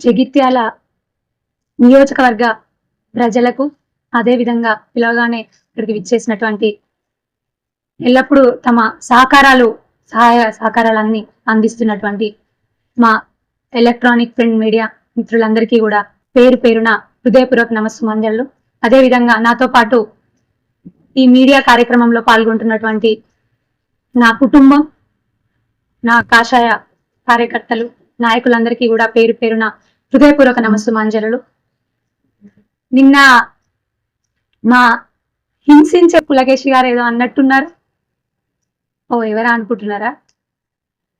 జగిత్యాల నియోజకవర్గ ప్రజలకు అదేవిధంగా పిలవగానే ఇక్కడికి విచ్చేసినటువంటి ఎల్లప్పుడూ తమ సహకారాలు సహాయ సహకారాలన్నీ అందిస్తున్నటువంటి మా ఎలక్ట్రానిక్ ప్రింట్ మీడియా మిత్రులందరికీ కూడా పేరు పేరున హృదయపూర్వక నమస్సుమాంజలు అదేవిధంగా నాతో పాటు ఈ మీడియా కార్యక్రమంలో పాల్గొంటున్నటువంటి నా కుటుంబం నా కాషాయ కార్యకర్తలు నాయకులందరికీ కూడా పేరు పేరున హృదయపూర్వక నమస్సుమాంజలు నిన్న మా హింసించే పులకేష్ గారు ఏదో అన్నట్టున్నారు. ఓ ఎవరా అనుకుంటున్నారా?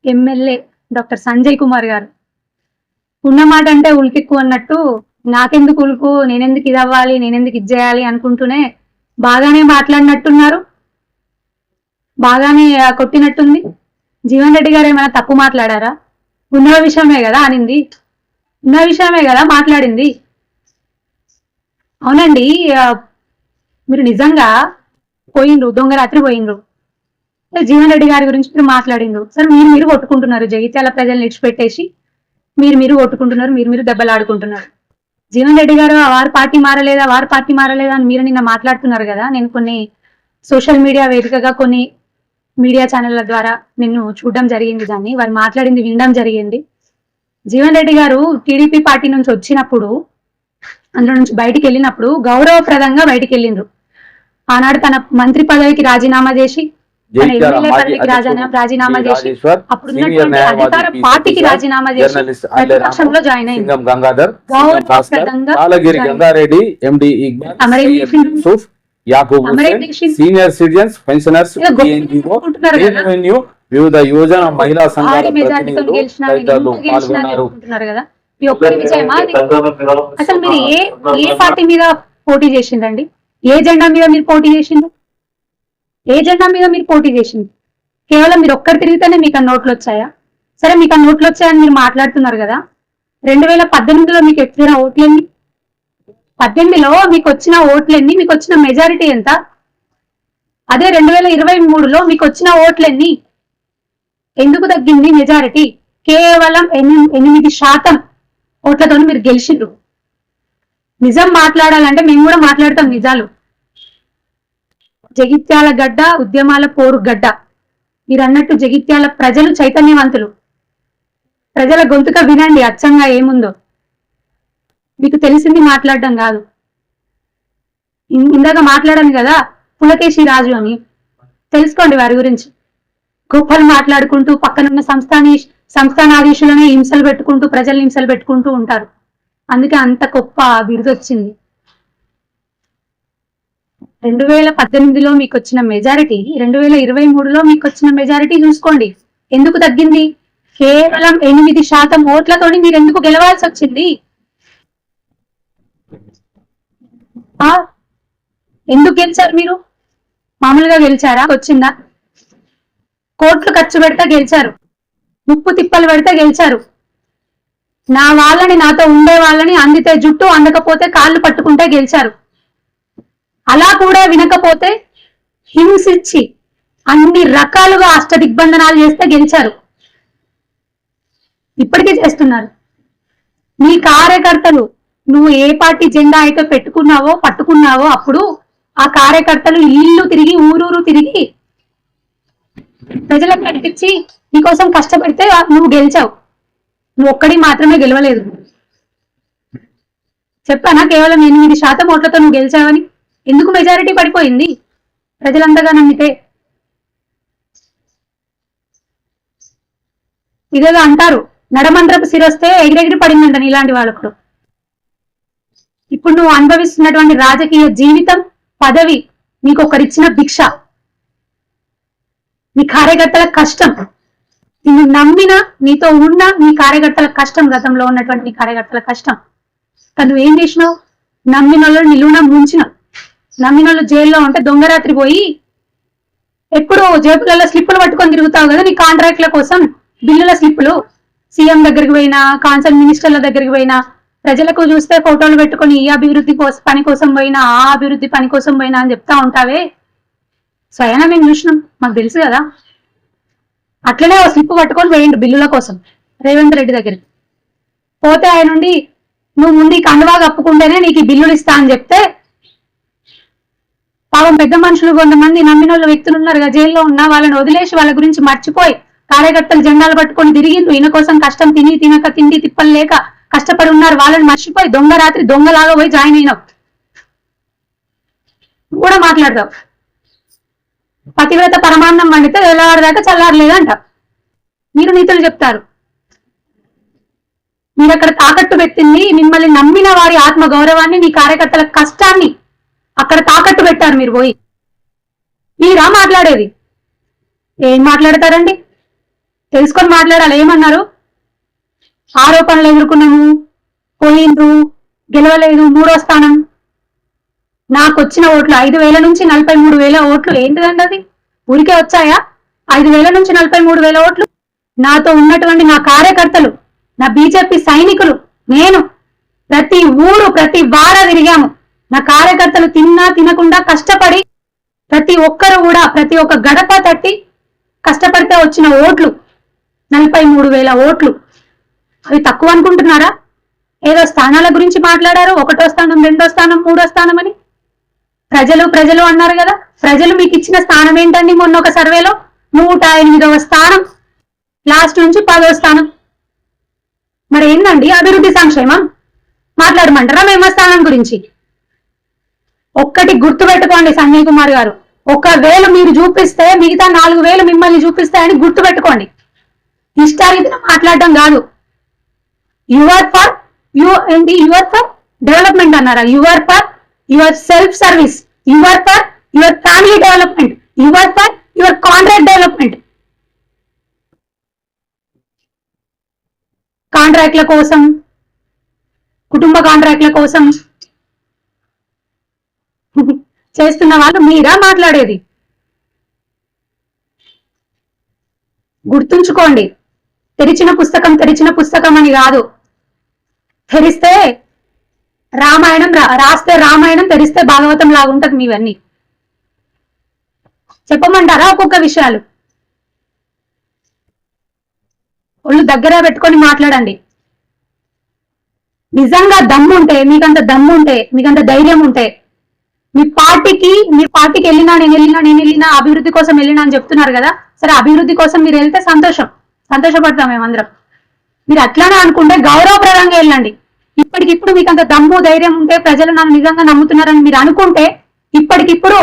ఎమ్మెల్యే డాక్టర్ సంజయ్ కుమార్ గారు. ఉన్నమాట అంటే ఉలికెక్కు అన్నట్టు నాకెందుకు ఉలుకు నేనెందుకు ఇది అవ్వాలి నేనెందుకు ఇది చేయాలి అనుకుంటూనే బాగానే మాట్లాడినట్టున్నారు. బాగానే కొట్టినట్టుంది. జీవన్ రెడ్డి గారు ఏమైనా తప్పు మాట్లాడారా? ఉన్న విషయమే కదా అనింది. ఉన్న విషయమే కదా మాట్లాడింది. అవునండి మీరు నిజంగా పోయిండ్రు దొంగ రాత్రి పోయిండ్రు. జీవన్ రెడ్డి గారి గురించి మీరు మాట్లాడిండ్రు. సార్ మీరు మీరు కొట్టుకుంటున్నారు జగిత్యాల ప్రజల్ని ఇడిచిపెట్టేసి మీరు మీరు కొట్టుకుంటున్నారు మీరు మీరు దెబ్బలాడుకుంటున్నారు. జీవన్ రెడ్డి గారు వారి పార్టీ మారలేదా వారి పార్టీ మారలేదా అని మీరు నిన్న మాట్లాడుతున్నారు కదా. నేను కొన్ని సోషల్ మీడియా వేదికగా కొన్ని మీడియా ఛానళ్ళ ద్వారా నిన్ను చూడడం జరిగింది దాన్ని. వారు మాట్లాడింది వినడం జరిగింది. జీవన్ రెడ్డి గారు టీడీపీ పార్టీ నుంచి వచ్చినప్పుడు అందులో నుంచి బయటికి వెళ్ళినప్పుడు గౌరవప్రదంగా బయటికి వెళ్ళిండ్రు ఆనాడు తన మంత్రి పదవికి రాజీనామా చేసి తన ఎమ్మెల్యే పదవికి రాజీనామా. చేసి అప్పుడు అధికార. పార్టీకి రాజీనామా చేసి ప్రతిపక్షంలో జాయిన్ అయింది Gangadhar Gangareddy MD senior citizens pensioners వివిధ యువజన మహిళా సంఘాల ప్రతినిధులు పాల్గొన్నారు? అసలు మీరు ఏ ఏ పార్టీ మీద పోటీ చేసిందండి? ఏ జెండా మీద మీరు పోటీ చేసిండు ఏ జెండా మీద మీరు పోటీ చేసిండు కేవలం మీరు ఒక్కరు తిరిగితేనే మీకు ఆ నోట్లు వచ్చాయా? సరే మీకు ఆ నోట్లు వచ్చాయని మీరు మాట్లాడుతున్నారు కదా? రెండు వేల పద్దెనిమిదిలో మీకు ఎక్కిన ఓట్లెన్ని పద్దెనిమిదిలో మీకు వచ్చిన ఓట్లెన్ని మీకు వచ్చిన మెజారిటీ ఎంత? అదే రెండు వేల ఇరవై మూడులో మీకు వచ్చిన ఓట్లెన్ని ఎందుకు తగ్గింది మెజారిటీ? కేవలం ఎని- ఎనిమిది శాతం ఓట్లతో మీరు గెలిచిండ్రు నిజం మాట్లాడాలంటే మేము కూడా మాట్లాడతాం నిజాలు. జగిత్యాల గడ్డ ఉద్యమాల పోరు గడ్డ. మీరు అన్నట్టు జగిత్యాల ప్రజలు చైతన్యవంతులు. ప్రజల గొంతుక వినండి అచ్చంగా ఏముందో. మీకు తెలిసింది మాట్లాడడం కాదు. ఇందాక మాట్లాడాను కదా పులకేశి రాజు అని. తెలుసుకోండి వారి గురించి. గొప్పలు మాట్లాడుకుంటూ పక్కనున్న సంస్థాని సంస్థానాధీశులనే హింసలు పెట్టుకుంటూ ప్రజల్ని హింసలు పెట్టుకుంటూ ఉంటారు. అందుకే అంత గొప్ప బిరుదు వచ్చింది రెండు వేల పద్దెనిమిదిలో మీకు వచ్చిన మెజారిటీ రెండు వేల ఇరవై మూడులో మీకు వచ్చిన మెజారిటీ చూసుకోండి. ఎందుకు తగ్గింది? కేవలం ఎనిమిది శాతం ఓట్లతోని మీరు ఎందుకు గెలవాల్సి వచ్చింది ఎందుకు గెలిచారు మీరు? మామూలుగా గెలిచారా? వచ్చిందా? కోట్లు ఖర్చు పెడితే గెలిచారు. ముప్పు తిప్పలు పెడితే గెలిచారు. నా వాళ్ళని నాతో ఉండే వాళ్ళని అందితే జుట్టు అందకపోతే కాళ్ళు పట్టుకుంటే గెలిచారు. అలా కూడా వినకపోతే హింసించి అన్ని రకాలుగా అష్ట దిగ్బంధనాలు చేస్తే గెలిచారు. ఇప్పటికీ చేస్తున్నారు. నీ కార్యకర్తలు నువ్వు ఏ పార్టీ జెండా అయితే పెట్టుకున్నావో పట్టుకున్నావో అప్పుడు ఆ కార్యకర్తలు ఇల్లు తిరిగి ఊరూరు తిరిగి ప్రజలకు కనిపించి నీకోసం కష్టపడితే నువ్వు గెలిచావు. నువ్వు ఒక్కడి మాత్రమే గెలవలేదు. చెప్పానా కేవలం ఎనిమిది శాతం ఓట్లతో నువ్వు గెలిచావని? ఎందుకు మెజారిటీ పడిపోయింది? ప్రజలందగా నమ్మితే. ఇదేదో అంటారు నడమంత్రపు సిరొస్తే ఎగిరెగిరి పడిందంట ఇలాంటి వాళ్ళకు. ఇప్పుడు నువ్వు అనుభవిస్తున్నటువంటి రాజకీయ జీవితం పదవి నీకు ఒకరిచ్చిన భిక్ష. నీ కార్యకర్తల కష్టం. నిన్ను నమ్మిన నీతో ఉన్న నీ కార్యకర్తల కష్టం గతంలో ఉన్నటువంటి నీ కార్యకర్తల కష్టం. తను ఏం చేసినావు? నమ్మిన వాళ్ళు నిలువున ముంచినావు. నమ్మిన వాళ్ళు జైల్లో ఉంటే దొంగరాత్రి పోయి ఎప్పుడు జేబులలో స్లిప్పులు పట్టుకొని తిరుగుతావు కదా నీ కాంట్రాక్ట్ల కోసం. బిల్లుల స్లిప్పులు. సీఎం దగ్గరికి పోయినా కాన్సల్ మినిస్టర్ల దగ్గరికి పోయినా ప్రజలకు చూస్తే ఫోటోలు పెట్టుకొని ఈ అభివృద్ధి కోసం పని కోసం పోయినా ఆ అభివృద్ధి పని కోసం పోయినా అని చెప్తా ఉంటావే. స్వయానా మేము చూసినాం. మాకు తెలుసు కదా. అట్లనే ఓ స్లిప్ పట్టుకొని పోయిండు బిల్లుల కోసం రేవంత్ రెడ్డి దగ్గర పోతే ఆయన నుండి నువ్వు ముందు ఈ కండువా కప్పుకుంటేనే నీకు ఈ బిల్లులు ఇస్తా అని చెప్తే పాపం పెద్ద మనుషులు కొంతమంది నమ్మిన వాళ్ళు వ్యక్తులు ఉన్నారు కదా జైల్లో ఉన్న వాళ్ళని వదిలేసి వాళ్ళ గురించి మర్చిపోయి కార్యకర్తలు జెండాలు పట్టుకొని తిరిగిండ్రు. ఈయన కోసం కష్టం తిని తినక తిండి తిప్పలు లేక కష్టపడి ఉన్నారు. వాళ్ళని మర్చిపోయి దొంగ రాత్రి దొంగలాగా పోయి జాయిన్ అయినావు కూడా మాట్లాడతావు. పతివ్రత పరమాన్నం వండితే తెల్లవారిదాకా చల్లారలేదంట. మీరు నీతులు చెప్తారు. మీరు అక్కడ తాకట్టు పెట్టింది మిమ్మల్ని నమ్మిన వారి ఆత్మ గౌరవాన్ని మీ కార్యకర్తల కష్టాన్ని అక్కడ తాకట్టు పెట్టారు మీరు పోయి. మీరా మాట్లాడేది? ఏం మాట్లాడతారండి? తెలుసుకొని మాట్లాడాలి ఏమన్నారు? ఆరోపణలు ఎదుర్కొన్నాము పోయిండ్రు గెలవలేదు మూడో స్థానం. నాకు వచ్చిన ఓట్లు ఐదు వేల నుంచి నలభై మూడు వేల ఓట్లు. ఏంటిదండి అది? ఊరికే వచ్చాయా? ఐదు వేల నుంచి నలభై మూడు వేల ఓట్లు? నాతో ఉన్నటువంటి నా కార్యకర్తలు నా బీజేపీ సైనికులు నేను ప్రతి ఊరు ప్రతి వార తిరిగాము. నా కార్యకర్తలు తిన్నా తినకుండా కష్టపడి ప్రతి ఒక్కరు కూడా ప్రతి ఒక్క గడప తట్టి కష్టపడితే వచ్చిన ఓట్లు నలభై మూడు వేల ఓట్లు. అవి తక్కువ అనుకుంటున్నారా? ఏదో స్థానాల గురించి మాట్లాడారు ఒకటో స్థానం రెండో స్థానం మూడో స్థానం అని. ప్రజలు ప్రజలు అన్నారు కదా? ప్రజలు మీకు ఇచ్చిన స్థానం ఏంటండి మొన్న ఒక సర్వేలో? నూట ఎనిమిదవ స్థానం. లాస్ట్ నుంచి పదవ స్థానం. మరి ఏందండి? అభివృద్ధి సంక్షేమం? మాట్లాడమంటారా మేము స్థానం గురించి? ఒక్కటి గుర్తుపెట్టుకోండి సంజయ్ కుమార్ గారు. ఒకవేళ మీరు చూపిస్తే మిగతా నాలుగు వేలు మిమ్మల్ని చూపిస్తాయని గుర్తు పెట్టుకోండి. ఇష్టారీతిన మాట్లాడడం కాదు. యువర్ ఫర్ యు ఏంటి యువర్ ఫర్ డెవలప్మెంట్ అన్నారా? Your for your self service your for your family development your for your contract development. కాంట్రాక్ట్ల కోసం కుటుంబ కాంట్రాక్ట్ల కోసం. చేస్తున్న వాళ్ళు మీరా మాట్లాడేది? గుర్తుంచుకోండి తెరిచిన పుస్తకం తెరిచిన పుస్తకం అని కాదు. తెరిస్తే రామాయణం రా- రాస్తే రామాయణం తెరిస్తే భాగవతం లాగుంటది మీవన్నీ. చెప్పమంటారా ఒక్కొక్క విషయాలు? ఒళ్ళు దగ్గర పెట్టుకొని మాట్లాడండి. నిజంగా దమ్ము ఉంటే మీకంత దమ్ము ఉంటే మీకంత ధైర్యం ఉంటే మీ పార్టీకి మీ పార్టీకి వెళ్ళినా నేను వెళ్ళినా నేను వెళ్ళినా అభివృద్ధి కోసం వెళ్ళినా అని చెప్తున్నారు కదా సరే అభివృద్ధి కోసం మీరు వెళ్తే సంతోషం. సంతోషపడతాం మేమందరం. మీరు అట్లానే అనుకుంటే గౌరవప్రదంగా వెళ్ళండి. ఇప్పటికిప్పుడు మీకు అంత దమ్ము ధైర్యం ఉంటే ప్రజలు నన్ను నిజంగా నమ్ముతున్నారని మీరు అనుకుంటే ఇప్పటికిప్పుడు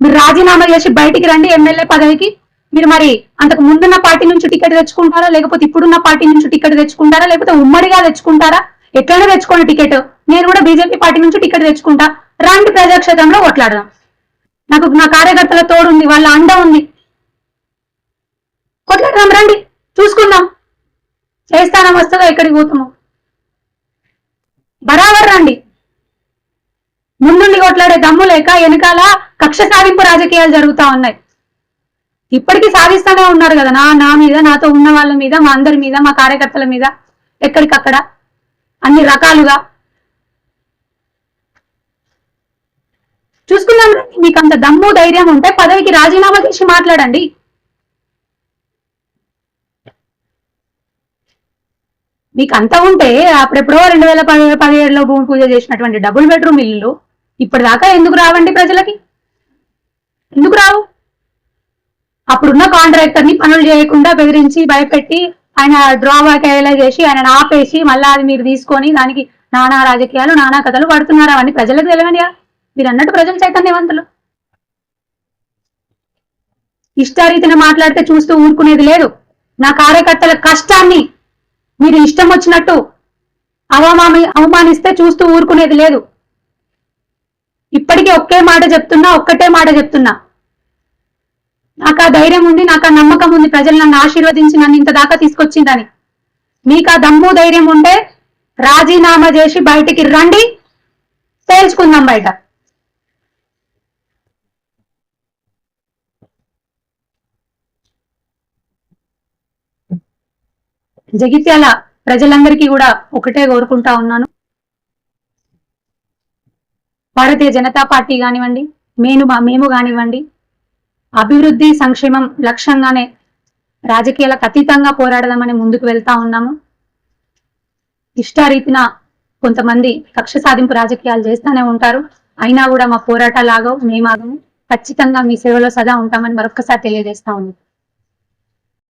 మీరు రాజీనామా చేసి బయటికి రండి ఎమ్మెల్యే పదవికి. మీరు మరి అంతకు ముందున్న పార్టీ నుంచి టికెట్ తెచ్చుకుంటారా? లేకపోతే ఇప్పుడున్న పార్టీ నుంచి టికెట్ తెచ్చుకుంటారా? లేకపోతే ఉమ్మడిగా తెచ్చుకుంటారా? ఎట్లైనా తెచ్చుకోండి టికెట్. నేను కూడా బీజేపీ పార్టీ నుంచి టికెట్ తెచ్చుకుంటా. రండి ప్రజాక్షేత్రంలో కొట్లాడదాం నాకు నా కార్యకర్తల తోడు ఉంది వాళ్ళ అండ ఉంది. కొట్లాడదాం రండి. చూసుకుందాం. చేస్తానం వస్తుందో ఎక్కడికి పోతామో. బరాబర్ ముందుండి కొట్లాడే దమ్ము లేక వెనకాల కక్ష సాధింపు రాజకీయాలు జరుగుతా ఉన్నాయి. ఇప్పటికీ సాధిస్తూనే ఉన్నారు కదా నా నా మీద నాతో ఉన్న వాళ్ళ మీద మా అందరి మీద మా కార్యకర్తల మీద ఎక్కడికక్కడ? అన్ని రకాలుగా. చూసుకుందాం మీకు అంత దమ్ము ధైర్యం ఉంటే పదవికి రాజీనామా చేసి మాట్లాడండి. మీకు అంత ఉంటే అప్పుడెప్పుడో రెండు వేల పది పదిహేడులో భూమి పూజ చేసినటువంటి డబుల్ బెడ్రూమ్ ఇల్లు ఇప్పటిదాకా ఎందుకు రావండి ప్రజలకి? ఎందుకు రావు? అప్పుడున్న కాంట్రాక్టర్ని పనులు చేయకుండా బెదిరించి భయపెట్టి ఆయన డ్రాబ్యాక్ అయ్యేలా చేసి ఆయన ఆపేసి మళ్ళీ అది మీరు తీసుకొని దానికి నానా రాజకీయాలు నానా కథలు పడుతున్నారు అవన్నీ ప్రజలకు తెలియనియా మీరు అన్నట్టు ప్రజలు చైతన్యవంతులు. ఇష్టారీతిన మాట్లాడితే చూస్తూ ఊరుకునేది లేదు. నా కార్యకర్తల కష్టాన్ని మీరు ఇష్టం వచ్చినట్టు అవమాని అవమానిస్తే చూస్తూ ఊరుకునేది లేదు. ఇప్పటికీ ఒకే మాట చెప్తున్నా ఒక్కటే మాట చెప్తున్నా. నాకు ఆ ధైర్యం ఉంది నాకు ఆ నమ్మకం ఉంది ప్రజలు నన్ను ఆశీర్వదించి నన్ను ఇంత దాకా తీసుకొచ్చిందని. మీకు ఆ దమ్ము ధైర్యం ఉంటే రాజీనామా చేసి బయటికి రండి తేల్చుకుందాం బయట. జగిత్యాల ప్రజలందరికీ కూడా ఒకటే కోరుకుంటా ఉన్నాను. భారతీయ జనతా పార్టీ కానివ్వండి మేము మేము కానివ్వండి అభివృద్ధి సంక్షేమం లక్ష్యంగానే రాజకీయాలకు అతీతంగా పోరాడదామని ముందుకు వెళ్తా ఉన్నాము. ఇష్టారీతిన కొంతమంది కక్ష సాధింపు రాజకీయాలు చేస్తూనే ఉంటారు. అయినా కూడా మా పోరాటాలు ఆగవు మేము ఆగము ఖచ్చితంగా మీ సేవలో సదా ఉంటామని మరొకసారి తెలియజేస్తా ఉంది